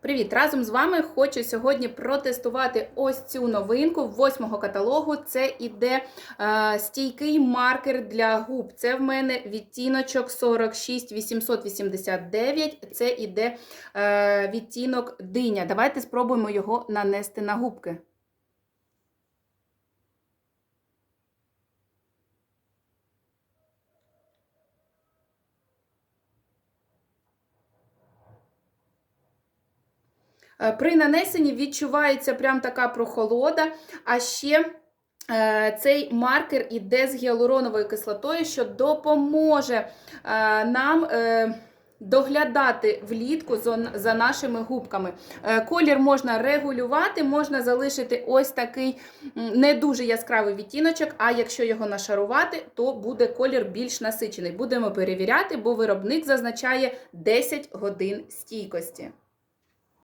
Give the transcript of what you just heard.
Привіт! Разом з вами хочу сьогодні протестувати ось цю новинку восьмого каталогу. Це іде е, стійкий маркер для губ. Це в мене відтіночок 46889, Це іде е, відтінок диня. Давайте спробуємо його нанести на губки. При нанесенні відчувається прям така прохолода, а ще е, цей маркер іде з гіалуроновою кислотою, що допоможе е, нам. е, Доглядати влітку за нашими губками. Е, Колір можна регулювати, можна залишити ось такий не дуже яскравий відтіночок, а якщо його нашарувати, то буде колір більш насичений. Будемо перевіряти, бо виробник зазначає 10 годин стійкості.